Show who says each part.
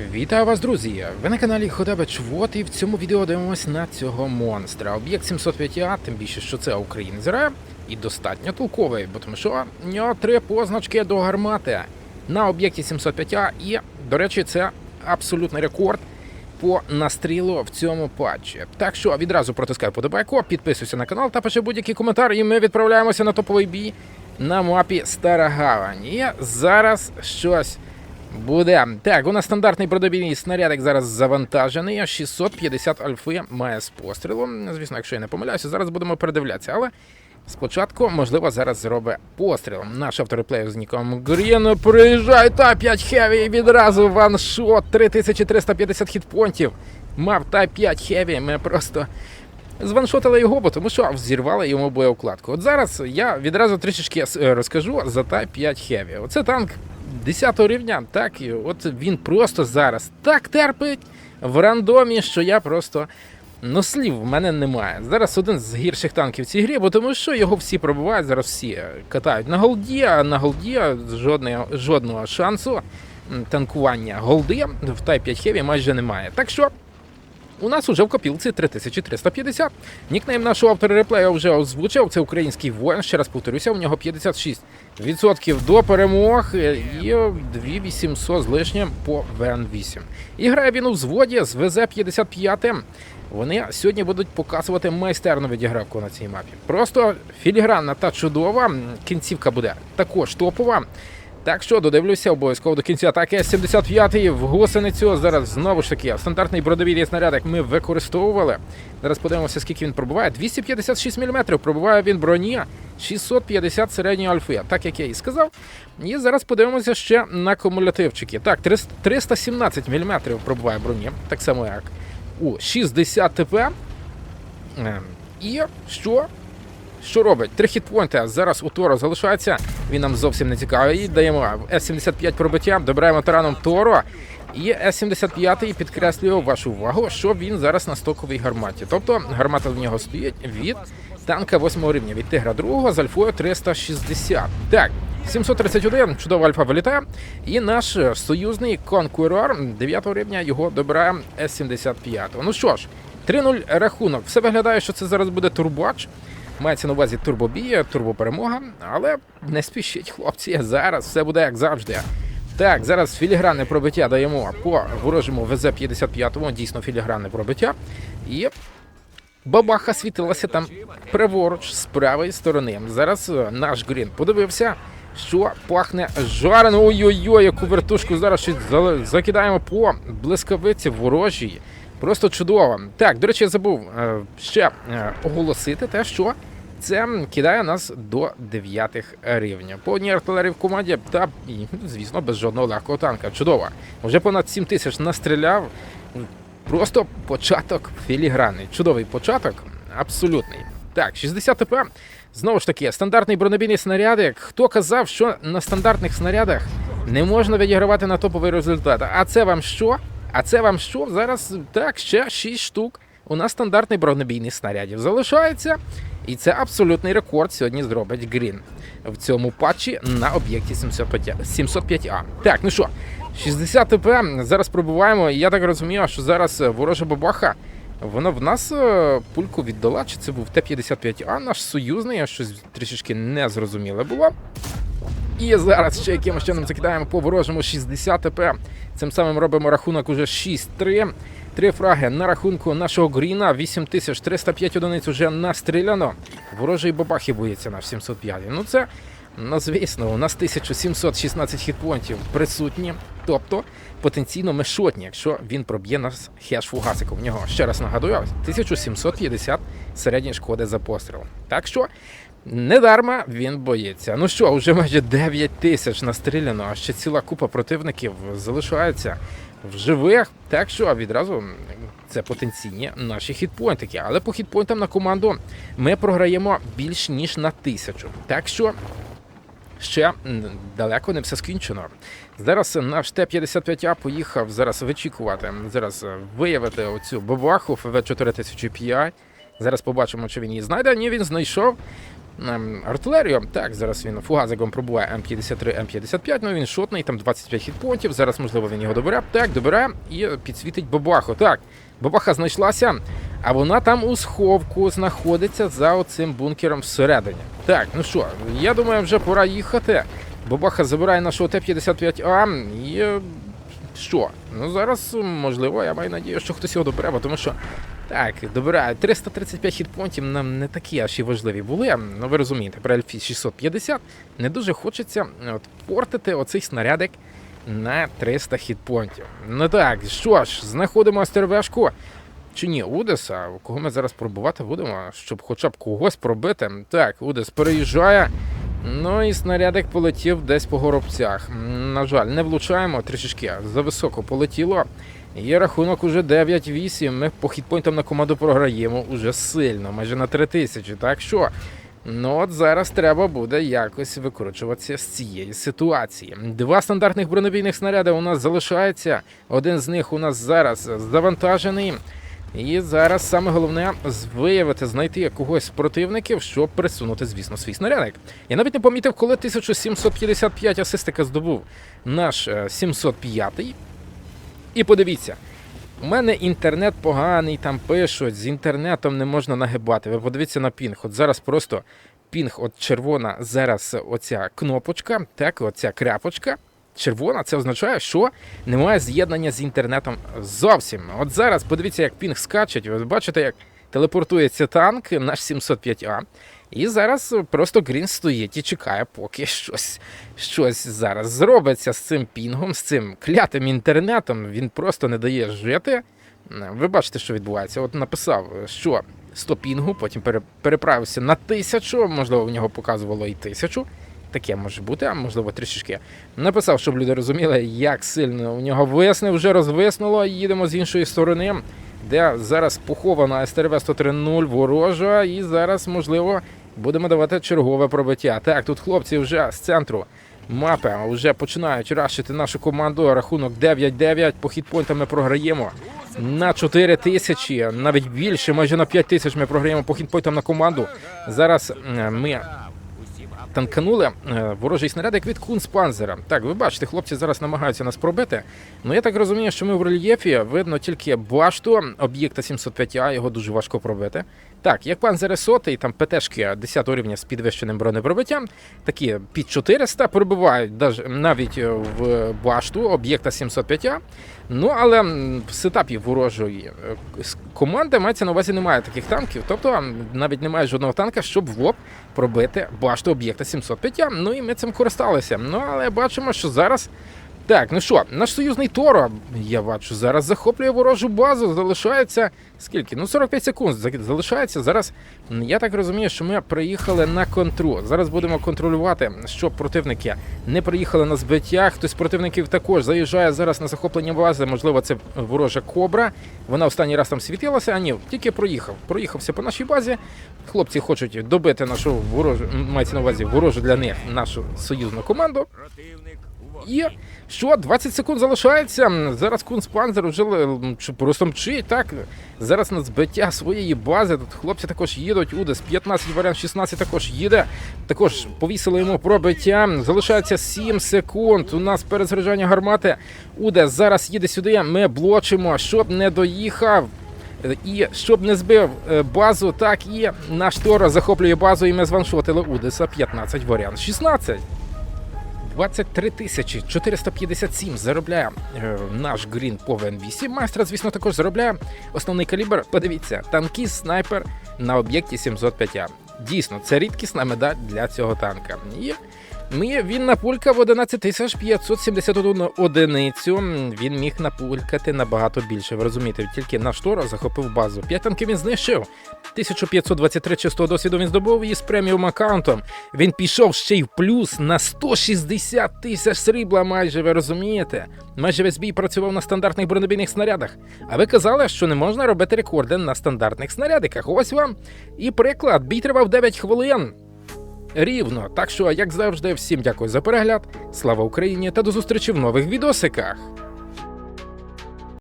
Speaker 1: Вітаю вас, друзі! Ви на каналі Ходабич Вот і в цьому відео дивимось на цього монстра. Об'єкт 705А, тим більше, що це українець грає, і достатньо толковий, бо тому що в нього три позначки до гармати на об'єкті 705А. І, до речі, це абсолютний рекорд по настрілу в цьому патчі. Так що відразу протискай подобайку, підписуйся на канал та пиши будь-який коментар, і ми відправляємося на топовий бій на мапі Стара Гавань. І зараз щось. Буде. Так, у нас стандартний продобійний снарядик зараз завантажений. 650 альфи має з пострілу. Звісно, якщо я не помиляюся, зараз будемо передивлятися. Але спочатку, можливо, зараз зробить постріл. Наш автореплеєр з ніком Грін приїжджає та 5 хеві відразу ваншот. 3350 хітпонтів. Мав та 5 хеві. Ми просто. Званшотили його, бо тому що взірвали йому боєукладку. От зараз я відразу трішечки е, розкажу за Type 5 Heavy. Оце танк 10 рівня, так, і от він просто зараз так терпить в рандомі, що я просто. Ну, слів в мене немає. Зараз один з гірших танків в цій грі, бо тому що його всі пробувають, зараз всі катають на голді, а на голді жодного, жодного шансу танкування голди в Type 5 Heavy майже немає. Так що у нас уже в копілці 3350. Нікнейм нашого автора реплею вже озвучив. Це український воїн. Ще раз повторюся, у нього 56% до перемог і 2800 з лишнім по ВН8. І грає він у взводі з ВЗ-55. Вони сьогодні будуть показувати майстерну відігравку на цій мапі. Просто філігранна та чудова. Кінцівка буде також топова. Так що додивлюся обов'язково до кінця атаки С-75 в гусеницю. Зараз знову ж таки стандартний бродовільний снаряд, як ми використовували. Зараз подивимося, скільки він пробуває. 256 мм пробуває він броні, 650 середньої альфи, так як я і сказав. І зараз подивимося ще на кумулятивчики. Так, 300 317 мм пробуває броні, так само як у 60 ТП. Ем, І що? Що робить? Три хітпойнти зараз у Торо залишається. Він нам зовсім не цікавий. Даємо С-75 пробиття, добираємо тараном Торо. І С-75 підкреслює вашу увагу, що він зараз на стоковій гарматі. Тобто гармата в нього стоїть від танка 8 рівня, від Тигра 2 з альфою 360. Так, 731, чудова альфа вилітає. І наш союзний конкурор 9 рівня його добирає С-75. Ну що ж, 3-0 рахунок. Все виглядає, що це зараз буде турбач. Мається на увазі турбобія, турбоперемога, але не спішіть, хлопці. Зараз все буде як завжди. Так, зараз філігранне пробиття даємо по ворожому ВЗ-55, дійсно філігранне пробиття. І бабаха світилася там праворуч з правої сторони. Зараз е, наш Грін подивився, що пахне жарено. Ой-ой-ой, яку вертушку зараз щось закидаємо по блискавиці ворожій. Просто чудово. Так, до речі, я забув е, ще е, оголосити те, що це кидає нас до 9 рівня. По одній артилерії в команді та, і, звісно, без жодного легкого танка. Чудово. Вже понад 7 тисяч настріляв. Просто початок філігранний. Чудовий початок, абсолютний. Так, 60 ТП. Знову ж таки, стандартний бронебійний снарядик. Хто казав, що на стандартних снарядах не можна відігравати на топовий результат? А це вам що? А це вам що? Зараз так, ще 6 штук. У нас стандартний бронебійний снарядів залишається. І це абсолютний рекорд сьогодні зробить Грін в цьому патчі на об'єкті 705 705А. Так, ну що, 60 ТП. Зараз пробуваємо. Я так розумію, що зараз е, ворожа бабаха. Вона в нас е, пульку віддала, чи це був Т-55А, наш союзний, а щось трішечки незрозуміле було. І зараз ще якимось чином закидаємо по ворожому 60 ТП. Цим самим робимо рахунок уже 6-3. Три фраги на рахунку нашого Гріна. 8305 одиниць уже настріляно. Ворожої бабахи боїться наш 705. Ну це, ну звісно, у нас 1716 хітпонтів присутні. Тобто потенційно ми шотні, якщо він проб'є нас хеш фугасиком. У нього ще раз нагадую, 1750 середньої шкоди за постріл. Так що Недарма він боїться. Ну що, вже майже 9 тисяч настріляно, а ще ціла купа противників залишається в живих. Так що відразу це потенційні наші хітпойнтики. Але по хітпойнтам на команду ми програємо більш ніж на тисячу. Так що ще далеко не все скінчено. Зараз наш Т-55А поїхав зараз вичікувати, зараз виявити оцю бабаху ФВ 4005. Зараз побачимо, чи він її знайде. Ні, він знайшов. Ем, артилерію. Так, зараз він фугазиком пробуває М53, М55, ну він шотний, там 25 хітпонтів. Зараз, можливо, він його добере. Так, добере і підсвітить бабаху. Так, бабаха знайшлася, а вона там у сховку знаходиться за оцим бункером всередині. Так, ну що, я думаю, вже пора їхати. Бабаха забирає нашого Т-55А і. е, Що? Ну зараз, можливо, я маю надію, що хтось його добере, бо тому що так, добирає 335 хітпонтів нам не такі аж і важливі були. Ну ви розумієте, при Альфі 650 не дуже хочеться от, портити оцей снарядик на 300 хітпонтів. Ну так, що ж, знаходимо стервешку. Чи ні, Удеса, кого ми зараз пробувати будемо, щоб хоча б когось пробити. Так, Удес переїжджає. Ну і снарядик полетів десь по горобцях. На жаль, не влучаємо трішечки. Зависоко полетіло. Є рахунок уже 9-8. Ми по хітпойнтам на команду програємо уже сильно, майже на 3000. Так що. Ну от зараз треба буде якось викручуватися з цієї ситуації. Два стандартних бронебійних снаряди у нас залишається. Один з них у нас зараз завантажений. І зараз саме головне виявити, знайти когось з противників, щоб присунути, звісно, свій снарядик. Я навіть не помітив, коли 1755 асистика здобув наш е, 705. І подивіться, у мене інтернет поганий, там пишуть, з інтернетом не можна нагибати. Ви подивіться на пінг. От зараз просто пінг, от червона, зараз оця кнопочка, так, оця кряпочка. Червона, це означає, що немає з'єднання з інтернетом зовсім. От зараз подивіться, як пінг скачить. Ви бачите, як телепортується танк, наш 705А. І зараз просто Грін стоїть і чекає, поки щось, щось зараз зробиться з цим пінгом, з цим клятим інтернетом. Він просто не дає жити. Ви бачите, що відбувається. От написав, що 100 пінгу, потім переправився на тисячу, можливо, в нього показувало і тисячу. Таке може бути, а можливо трішечки. Написав, щоб люди розуміли, як сильно у нього висне, вже розвиснуло. Їдемо з іншої сторони, де зараз похована СТРВ 103 ворожа, і зараз, можливо, будемо давати чергове пробиття. Так, тут хлопці вже з центру мапи вже починають рашити нашу команду. Рахунок 9-9. По хітпойнтам ми програємо на 4 тисячі, навіть більше, майже на 5 тисяч ми програємо по хітпойнтам на команду. Зараз ми танканули ворожий ворожий снарядик від Кунспанзера. Так, ви бачите, хлопці зараз намагаються нас пробити. Ну я так розумію, що ми в рельєфі видно тільки башту об'єкта 705А, його дуже важко пробити. Так, як панзери сотий, там ПТшки 10 рівня з підвищеним бронепробиттям, такі під 400 пробивають навіть е, в башту об'єкта 705А. Ну, але в сетапі ворожої е, команди мається на увазі немає таких танків, тобто навіть немає жодного танка, щоб в лоб пробити башту об'єкта 705. Ну і ми цим користалися. Ну але бачимо, що зараз. Так, ну що, наш союзний Торо, я бачу, зараз захоплює ворожу базу. Залишається скільки? Ну 45 секунд залишається. Зараз я так розумію, що ми приїхали на контру. Зараз будемо контролювати, щоб противники не приїхали на збиття. Хтось з противників також заїжджає зараз на захоплення бази. Можливо, це ворожа кобра. Вона останній раз там світилася, а ні, тільки проїхав. Проїхався по нашій базі. Хлопці хочуть добити нашу ворожу, мається на увазі ворожу для них нашу союзну команду. І що, 20 секунд залишається. Зараз Кунспанзер вже м, просто мчить. Так, зараз на збиття своєї бази. Тут хлопці також їдуть. Удес 15 варіант 16 також їде. Також повісили йому пробиття. Залишається 7 секунд. У нас перезаряджання гармати. Удес зараз їде сюди. Ми блочимо, щоб не доїхав. І щоб не збив е, базу, так і наш Торо захоплює базу, і ми званшотили Удеса 15 варіант 16. 23 тисячі 457 заробляє е, наш Грін по ВН8. Майстра, звісно, також заробляє основний калібр. Подивіться, танкіст снайпер на об'єкті 705. Дійсно, це рідкісна медаль для цього танка. І ми, він напулькав 11 тисяч 571 одиницю. Він міг напулькати набагато більше. Ви розумієте, тільки наш Торо захопив базу. 5 танків він знищив. 1523 чистого досвіду він здобув і з преміум аккаунтом. Він пішов ще й в плюс на 160 тисяч срібла. Майже ви розумієте? Майже весь бій працював на стандартних бронебійних снарядах. А ви казали, що не можна робити рекорди на стандартних снарядиках. Ось вам і приклад. Бій тривав 9 хвилин. Рівно. Так що, як завжди, всім дякую за перегляд. Слава Україні та до зустрічі в нових відосиках.